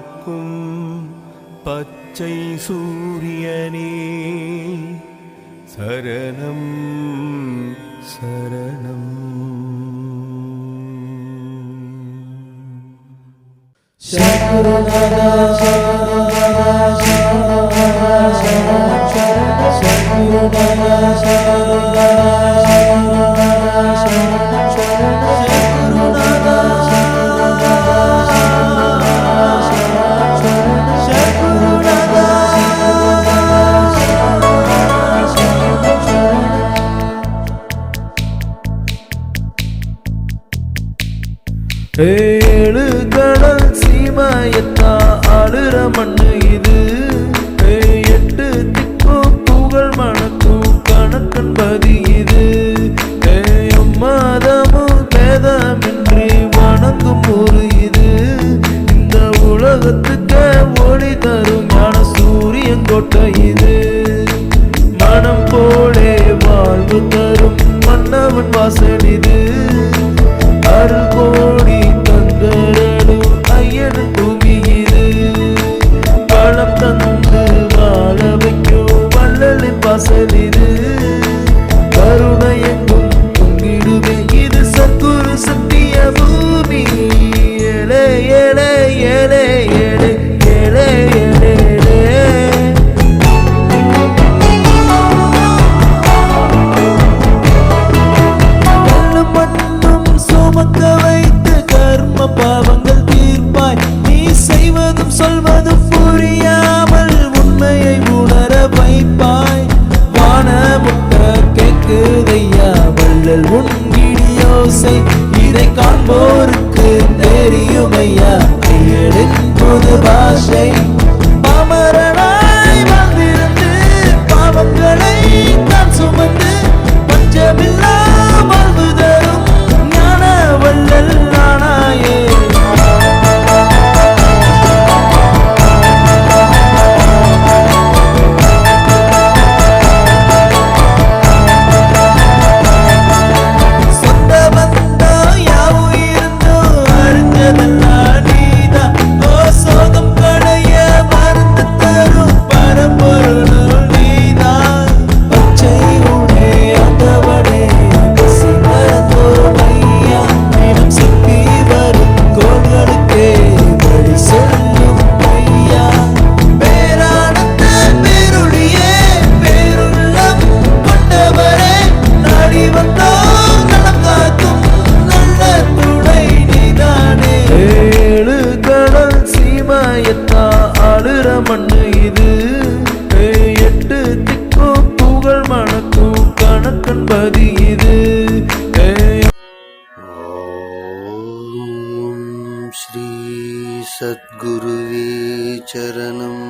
காக்கும் பச்சை சூரியனே சரணம் சரணம் சரணதா சரணதா சரணதா சரணதா சரணதா சரணதா ஏழு கடல் சீமாயத்தா ஆளுற மண்ணு இது. எட்டு திக்கும் புகழ் மணக்கும் கணக்கன் பதி இது. ஏய், மாதமும் பேதமின்றி வணங்கும் ஒரு இது. இந்த உலகத்துக்கு ஒளி தரும் ஞான சூரியன் கோட்டை இது. மனம் போலே வாழ்வு தரும் மன்னவன் வாசல் இது. அருள் கருணை எங்கும் ஓசை இதை காண்போருக்கு தெரியுமையா? புது பாஷை. நதி இது. ஸ்ரீ சத்குருவே சரணம்